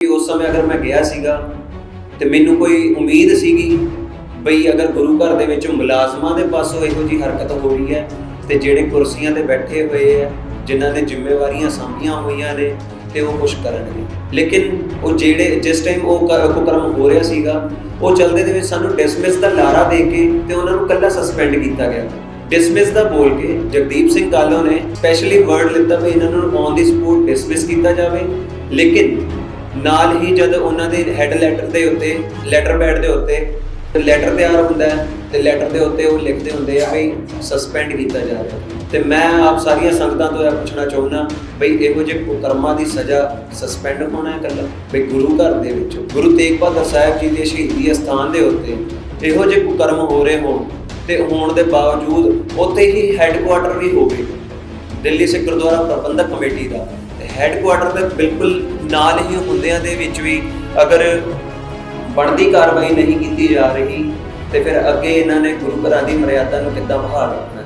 ਕਿ ਉਸ ਸਮੇਂ ਅਗਰ ਮੈਂ ਗਿਆ ਸੀਗਾ ਤੇ ਮੈਨੂੰ ਕੋਈ ਉਮੀਦ ਸੀਗੀ ਬਈ ਅਗਰ ਗੁਰੂ ਘਰ ਦੇ ਵਿੱਚ ਮੁਲਾਜ਼ਮਾਂ ਦੇ ਪਾਸੋਂ ਇਹੋ ਜੀ ਹਰਕਤ ਹੋ ਰਹੀ ਹੈ ਤੇ ਜਿਹੜੇ ਕੁਰਸੀਆਂ ਤੇ ਬੈਠੇ ਹੋਏ ਆ, ਜਿਨ੍ਹਾਂ ਨੇ ਜ਼ਿੰਮੇਵਾਰੀਆਂ ਸਾਂਭੀਆਂ ਹੋਈਆਂ ਨੇ ਤੇ ਉਹ ਕੁਝ ਕਰਨਗੇ। ਲੇਕਿਨ ਉਹ ਜਿਹੜੇ ਜਿਸ ਟਾਈਮ ਉਹ ਕਰਮ ਹੋ ਰਿਹਾ ਸੀਗਾ, ਉਹ ਚਲਦੇ ਦੇ ਵਿੱਚ ਸਾਨੂੰ ਡਿਸਮਿਸ ਦਾ ਲਾਰਾ ਦੇ ਕੇ ਤੇ ਉਹਨਾਂ ਨੂੰ ਕੱਲਾ ਸਸਪੈਂਡ ਕੀਤਾ ਗਿਆ। ਡਿਸਮਿਸ ਦਾ ਬੋਲ ਕੇ ਜਗਦੀਪ ਸਿੰਘ ਕਾਲੋ ਨੇ ਸਪੈਸ਼ਲੀ ਵਰਡ ਲਿੱਤਾ ਵੀ ਇਹਨਾਂ ਨੂੰ ਔਨ ਦੀ ਸਪੋਰਟ ਡਿਸਮਿਸ ਕੀਤਾ ਜਾਵੇ। ਲੇਕਿਨ ਨਾਲ ਹੀ ਜਦ ਉਹਨਾਂ ਦੇ ਹੈੱਡ ਲੈਟਰ ਦੇ ਉੱਤੇ ਲੈਟਰ ਪੈਡ ਦੇ ਉੱਤੇ ਲੈਟਰ ਤਿਆਰ ਹੁੰਦਾ ਹੈ, ਤੇ ਲੈਟਰ ਦੇ ਉੱਤੇ ਉਹ ਲਿਖਦੇ ਹੁੰਦੇ ਆ ਵੀ ਸਸਪੈਂਡ ਕੀਤਾ ਜਾ ਰਿਹਾ ਤੇ ਮੈਂ ਆਪ ਸਾਰੀਆਂ ਸੰਗਤਾਂ ਤੋਂ ਇਹ ਪੁੱਛਣਾ ਚਾਹੁੰਦਾ ਬਈ ਇਹੋ ਜਿਹੇ ਕੁਕਰਮਾਂ ਦੀ ਸਜ਼ਾ ਸਸਪੈਂਡ ਹੋਣਾ ਹੈ ਕੱਲਾ ਬਈ ਗੁਰੂ ਘਰ ਦੇ ਵਿੱਚ, ਗੁਰੂ ਤੇਗ ਬਹਾਦਰ ਸਾਹਿਬ ਜੀ ਦੇ ਸ਼ਹੀਦੀ ਅਸਥਾਨ ਦੇ ਉੱਤੇ ਇਹੋ ਜਿਹੇ ਕੁਕਰਮ ਹੋ ਰਹੇ ਹੋਣ, ਤੇ ਹੋਣ ਦੇ ਬਾਵਜੂਦ ਉੱਥੇ ਹੀ ਹੈੱਡਕੁਆਟਰ ਵੀ ਹੋਵੇ। ਦਿੱਲੀ ਸਿੱਖ ਗੁਰਦੁਆਰਾ ਪ੍ਰਬੰਧਕ ਕਮੇਟੀ ਦਾ ਤੇ ਹੈੱਡਕੁਆਟਰ ਦੇ ਬਿਲਕੁਲ ਨਾਲ ਹੀ ਹੁੰਦਿਆਂ ਦੇ ਵਿੱਚ ਵੀ ਅਗਰ ਬਣਦੀ ਕਾਰਵਾਈ ਨਹੀਂ ਕੀਤੀ ਜਾ ਰਹੀ ਤੇ ਫਿਰ ਅੱਗੇ ਇਹਨਾਂ ਨੇ ਗੁਰੂ ਘਰਾਂ ਦੀ ਮਰਿਆਦਾ ਨੂੰ ਕਿੱਦਾਂ ਬਹਾਲ ਰੱਖਣਾ